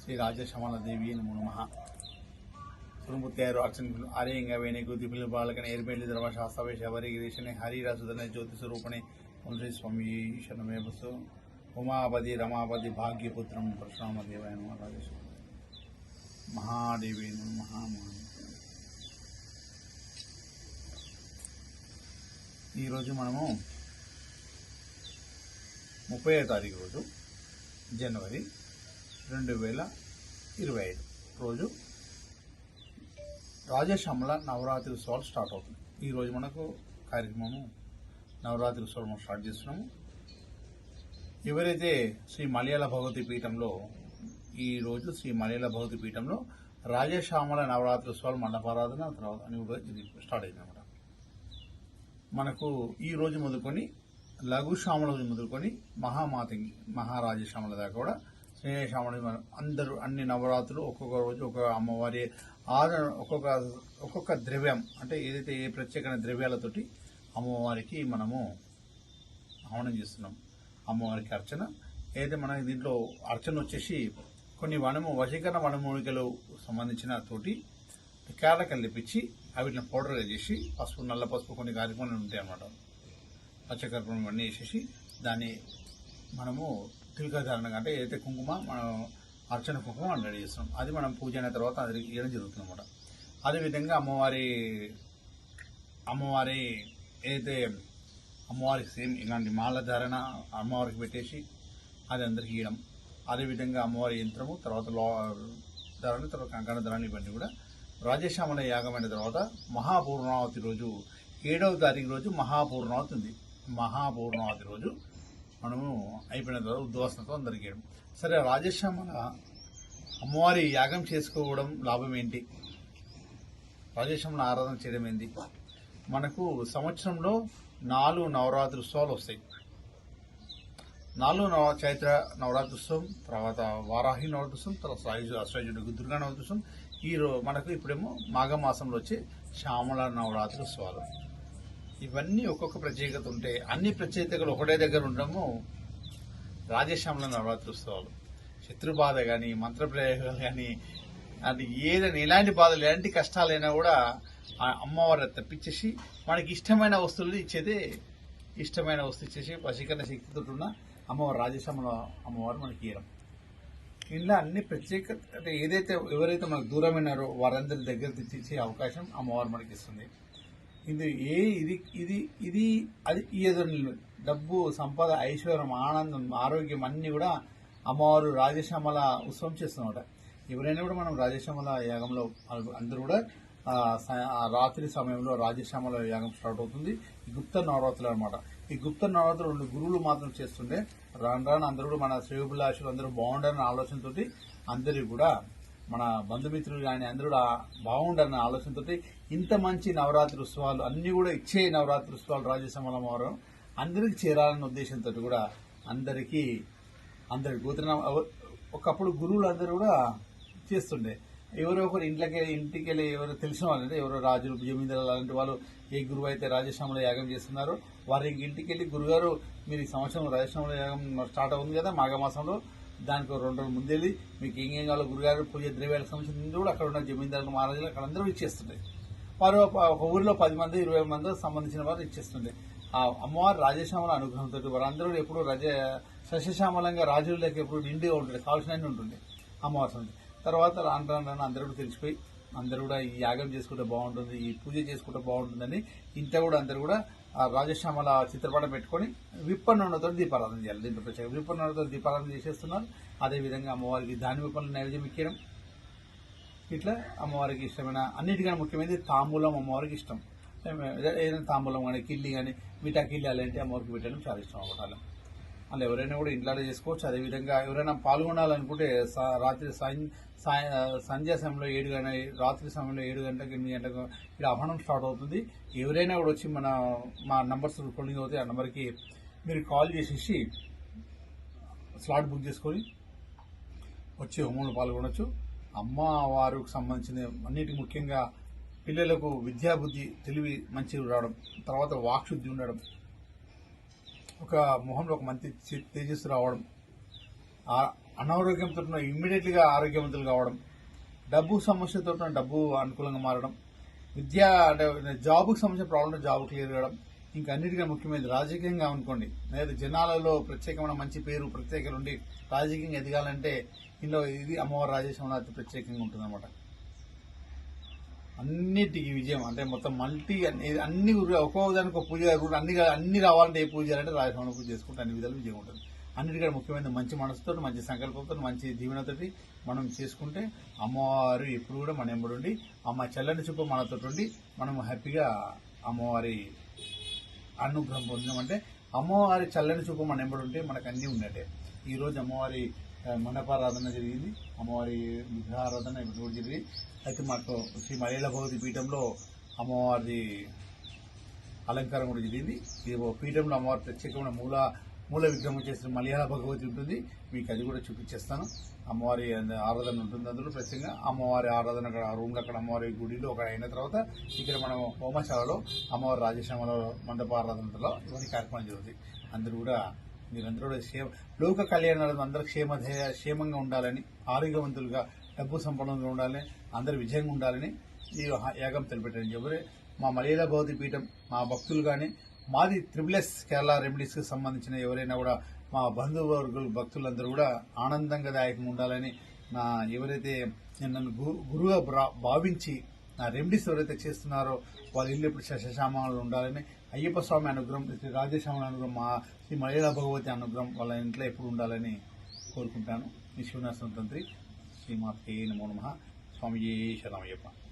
శ్రీ రాజశమల దేవి నమో నమ ಸುರುಮುತ್ತೆಯರು ಅರ್ಚನೆ ಆರ್ಯಂಗ ವೇಣೆ ಗುದ್ದಿಪಿಲ್ ಬಾಲಕನ ಏರ್ಬೇಲಿ ದ್ರವ ಶಾಸ್ತ್ರವೇ ಶಬರಿ ಗಿರೀಶನೆ ಹರಿರಾಸುಧನೆ ಜ್ಯೋತಿ ಸ್ವರೂಪಣೆ ಶ್ರೀ ಸ್ವಾಮಿ ಈಶ್ವರಮೇ ಬಸ್ಸು ಉಮಾಪತಿ ರಮಾಪತಿ ಭಾಗ್ಯಪುತ್ರಂ ಪರಶುರಾಮ ದೇವಾಯ ನಮ ರಾಜೇಶ್ವರ మహాదేవి మహామహా ఈరోజు మనము ముప్పై తారీఖు రోజు జనవరి రెండు వేల ఇరవై ఐదు. రోజు రాజశ్యామల నవరాత్రి ఉత్సవాలు స్టార్ట్ అవుతుంది ఈరోజు మనకు కార్యక్రమము నవరాత్రి ఉత్సవం స్టార్ట్ చేస్తున్నాము. ఎవరైతే శ్రీ మలయాళ భగవతి పీఠంలో ఈ రోజు శ్రీ మలయాళ భగవతి పీఠంలో రాజశ్యామల నవరాత్రి ఉత్సవాలు మండపారాధన తర్వాత అని కూడా ఇది స్టార్ట్ అయిందనమాట మనకు ఈ రోజు మొదలుకొని లఘు రోజు మొదలుకొని మహామాతంగి మహారాజశ్యామల దాకా కూడా శ్రేయశ్యామల మనం అందరూ అన్ని నవరాత్రులు ఒక్కొక్క రోజు ఒక్కొక్క అమ్మవారి ఆరు ఒక్కొక్క ఒక్కొక్క ద్రవ్యం అంటే ఏదైతే ఏ ప్రత్యేకమైన ద్రవ్యాలతోటి అమ్మవారికి మనము హవనం చేస్తున్నాం. అమ్మవారికి అర్చన. ఏదైతే మనకి దీంట్లో అర్చన వచ్చేసి కొన్ని వనము వశీకరణ వనమూలికలు సంబంధించిన తోటి కేరళకలు తెప్పించి వీటిని పౌడర్గా చేసి పసుపు నల్ల పసుపు కొన్ని కార్యక్రమాలు ఉంటాయి అన్నమాట. పచ్చకర్పూరం ఇవన్నీ వేసేసి దాన్ని మనము తిలకధారణగా అంటే ఏదైతే కుంకుమ మనం అర్చన కుంకుమ మనం రెడీ చేస్తున్నాం. అది మనం పూజ అయిన తర్వాత అది ఇవ్వడం జరుగుతుంది అనమాట అదేవిధంగా అమ్మవారి అమ్మవారి ఏదైతే అమ్మవారికి సేమ్ ఇలాంటి మాల ధారణ అమ్మవారికి పెట్టేసి అది అందరికి ఇవ్వడం అదేవిధంగా అమ్మవారి యంత్రము తర్వాత లో ధరణ తర్వాత కంకణ ధరణ ఇవన్నీ కూడా రాజశ్యామల యాగమైన తర్వాత మహాపూర్ణావతి రోజు ఏడవ తారీఖు రోజు మహాపూర్ణావతి ఉంది. మహాపూర్ణావతి రోజు మనము అయిపోయిన తర్వాత ఉద్వాసనతో అందరికి సరే రాజశ్యామల అమ్మవారి యాగం చేసుకోవడం లాభం ఏంటి? రాజశ్యామల ఆరాధన చేయడం ఏంటి మనకు సంవత్సరంలో నాలుగు నవరాత్రి ఉత్సవాలు వస్తాయి. నాలుగు నవ చైత్ర నవరాత్రి ఉత్సవం తర్వాత వారాహి నవరాత్రి ఉత్సవం తర్వాత సాయుజు అశ్వయుడు దుర్గా నవరాత్రి ఉత్సవం ఈ మనకు ఇప్పుడేమో మాఘమాసంలో వచ్చే శ్యామల నవరాత్రి ఉత్సవాలు ఇవన్నీ ఒక్కొక్క ప్రత్యేకత ఉంటే అన్ని ప్రత్యేకతలు ఒకటే దగ్గర ఉండడము రాజశ్యామల నవరాత్రి ఉత్సవాలు శత్రుబాధ కానీ మంత్రప్రయోగాలు కానీ అది ఏదైనా ఎలాంటి బాధలు ఎలాంటి కష్టాలైనా కూడా ఆ అమ్మవారు తప్పించేసి మనకి ఇష్టమైన వస్తువులు ఇచ్చేదే ఇష్టమైన వస్తువు ఇచ్చేసి వశీకరణ శక్తితో ఉన్న అమ్మవారు రాజశ్యామల అమ్మవారు మనకి ఇయ్యడం ఇలా అన్ని ప్రత్యేక అంటే ఏదైతే ఎవరైతే మనకు దూరమైనారో వారందరి దగ్గర తెచ్చిచ్చే అవకాశం అమ్మవారు మనకి ఇస్తుంది. ఇది ఏ ఇది ఇది ఇది అది ఏదో డబ్బు సంపద ఐశ్వర్యం ఆనందం ఆరోగ్యం అన్ని కూడా అమ్మవారు రాజశ్యామల ఉత్సవం చేస్తున్నమాట. ఎవరైనా కూడా మనం రాజశ్యామల యాగంలో అందరూ కూడా రాత్రి సమయంలో రాజశ్యామల యాగం స్టార్ట్ అవుతుంది. గుప్త నవరాత్రులు అనమాట ఈ గుప్త నవరాత్రులు రెండు గురువులు మాత్రం చేస్తుండే రాను రాను అందరూ కూడా మన శ్రేయోభిలాషులు అందరూ బాగుండాలనే ఆలోచనతోటి అందరికీ కూడా మన బంధుమిత్రులు కానీ అందరూ కూడా బాగుండాలనే ఆలోచనతోటి ఇంత మంచి నవరాత్రి ఉత్సవాలు అన్నీ కూడా ఇచ్చే నవరాత్రి ఉత్సవాలు రాజసమలం వారం అందరికి చేరాలన్న ఉద్దేశంతో కూడా అందరికీ అందరి గోత్ర ఒకప్పుడు గురువులు అందరూ కూడా చేస్తుండే. ఎవరో ఒకరు ఇంట్లోకి ఇంటికి వెళ్ళి ఎవరు తెలిసిన వాళ్ళు అంటే ఎవరో రాజులు జమీందారులు అలాంటి వాళ్ళు ఏ గురువు అయితే రాజశ్యామల యాగం చేస్తున్నారో వారి ఇంటికి వెళ్ళి గురుగారు మీరు ఈ సంవత్సరం రాజశ్యామల యాగం స్టార్ట్ అవుతుంది కదా మాఘమాసంలో దానికి రెండు రోజులు ముందెళ్ళి మీకు ఏం కావాలో గురుగారు పూజ ద్రవ్యాలకు సంబంధించింది కూడా అక్కడ ఉన్న జమీందారులు మహారాజులు అక్కడ అందరూ ఇచ్చేస్తుండే. వారు ఒక- ఊరిలో పది మంది ఇరవై మంది సంబంధించిన వారు ఇచ్చేస్తుండే. ఆ అమ్మవారి రాజశ్యామల అనుగ్రహంతో వారందరూ ఎప్పుడు రజ సస్యశ్యామలంగా రాజులకు ఎప్పుడు నిండిగా ఉంటుండే కావాల్సిన ఉంటుండే అమ్మవారి తర్వాత రాను రాను రాను అందరూ తెలిసిపోయి అందరూ కూడా ఈ యాగం చేసుకుంటే బాగుంటుంది ఈ పూజ చేసుకుంటే బాగుంటుందని ఇంత కూడా అందరూ కూడా ఆ రాజశ్యామల చిత్రపటం పెట్టుకొని విప్పన్నతో దీపారాధన చేయాలి. దీంట్లో ప్రత్యేక విప్పన్నతో దీపారాధన చేసేస్తున్నారు. అదేవిధంగా అమ్మవారికి దాని విప్పన్న నైవేద్యం ఇక్కడం ఇట్లా అమ్మవారికి ఇష్టమైన అన్నిటికన్నా ముఖ్యమైనది తాంబూలం అమ్మవారికి ఇష్టం. ఏదైనా తాంబూలం కానీ కిల్లి కానీ మిఠా కిల్లి అలాంటి అమ్మవారికి పెట్టడం చాలా ఇష్టం అవ్వటాలు. అలా ఎవరైనా కూడా ఇంట్లో చేసుకోవచ్చు. అదేవిధంగా ఎవరైనా పాల్గొనాలనుకుంటే రాత్రి సాయం సంధ్యా సమయంలో ఏడు గంట రాత్రి సమయంలో ఏడు గంటలకు ఎనిమిది గంటలకు ఇక్కడ అహనం స్టార్ట్ అవుతుంది. ఎవరైనా కూడా వచ్చి మన మా నంబర్స్ ఫోల్డింగ్ అవుతాయి. ఆ నెంబర్కి మీరు కాల్ చేసేసి స్లాట్ బుక్ చేసుకొని వచ్చి హోమంలో పాల్గొనవచ్చు అమ్మవారికి సంబంధించిన అన్నిటి ముఖ్యంగా పిల్లలకు విద్యాబుద్ధి తెలివి మంచిగా రావడం తర్వాత వాక్శుద్ధి ఉండడం ఒక మొహంలో ఒక మంచి తేజస్సు రావడం అనారోగ్యంతో ఇమ్మీడియట్గా ఆరోగ్యవంతులు కావడం డబ్బు సమస్యతో డబ్బు అనుకూలంగా మారడం విద్య అంటే జాబుకి సంబంధించిన ప్రాబ్లం జాబ్ క్లియర్ కావడం ఇంకా అన్నిటికన్నా ముఖ్యమైనది రాజకీయంగా అనుకోండి. లేదా జనాలలో ప్రత్యేకమైన మంచి పేరు ప్రత్యేకత ఉండి రాజకీయంగా ఎదగాలంటే ఇందులో ఇది అమ్మవారి రాజేశ్వరం అతి ప్రత్యేకంగా ఉంటుందన్నమాట. అన్నిటికీ విజయం. అంటే మొత్తం మల్టీ అన్ని ఒక్కో దానికి ఒక పూజ అన్ని అన్ని రావాలంటే ఏ పూజ అంటే రాజభవన పూజ చేసుకుంటే అన్ని విధాలు విజయం ఉంటుంది. అన్నిటికంటే ముఖ్యమైన మంచి మనసుతో మంచి సంకల్పంతో మంచి దీవెనతోటి మనం చేసుకుంటే అమ్మవారు ఎప్పుడు కూడా మన ఎంబడి ఉండి అమ్మ చల్లని చూపు మనతో ఉండి మనం హ్యాపీగా అమ్మవారి అనుగ్రహం పొందామంటే అమ్మవారి చల్లని చూపు మన ఎంబడి ఉంటే మనకు అన్నీ ఉన్నట్టే ఈరోజు అమ్మవారి మండపారాధన జరిగింది. అమ్మవారి విగ్రహారాధన ఇప్పుడు కూడా జరిగింది. అయితే మాకు శ్రీ మలయాళ భగవతి పీఠంలో అమ్మవారి అలంకారం కూడా జరిగింది. ఇది పీఠంలో అమ్మవారి ప్రత్యేకమైన మూల మూల విగ్రహం చేసిన మలయాళ భగవతి ఉంటుంది. మీకు అది కూడా చూపించేస్తాను. అమ్మవారి ఆరాధన ఉంటుంది అందులో ప్రత్యేకంగా. అమ్మవారి ఆరాధన అక్కడ రూమ్లో అక్కడ అమ్మవారి గుడిలో ఒక అయిన తర్వాత ఇక్కడ మనం హోమశాలలో అమ్మవారి రాజశ్యామల మండప ఆరాధనలో ఇవన్నీ కార్యక్రమం జరుగుతుంది అందరూ కూడా మీరందరూ కూడా క్షేమ లోక కళ్యాణాలను అందరూ క్షేమ క్షేమంగా ఉండాలని ఆరోగ్యవంతులుగా డబ్బు సంపన్నంగా ఉండాలని అందరూ విజయంగా ఉండాలని ఈ యాగం తెలిపెట్టండి ఎవరే మా మలయాళ భౌతి పీఠం మా భక్తులు కానీ మాది త్రిబులెస్ కేరళ రెమెడీస్కి సంబంధించిన ఎవరైనా కూడా మా బంధువర్గులు భక్తులందరూ కూడా ఆనందంగా దాయకంగా ఉండాలని నా ఎవరైతే నన్ను గురువుగా భావించి రెమెడీస్ ఎవరైతే చేస్తున్నారో వాళ్ళ ఇల్లు ఇప్పుడు శశామాలు ఉండాలని అయ్యప్ప స్వామి అనుగ్రహం శ్రీ రాజేశ్వామి అనుగ్రహం మా శ్రీ మలయాళ భగవతి అనుగ్రహం వాళ్ళ ఇంట్లో ఎప్పుడు ఉండాలని కోరుకుంటాను. మీ శివనాథం తంత్రి శ్రీమాతే నమో నమ. స్వామి శరణమయ్యప్ప.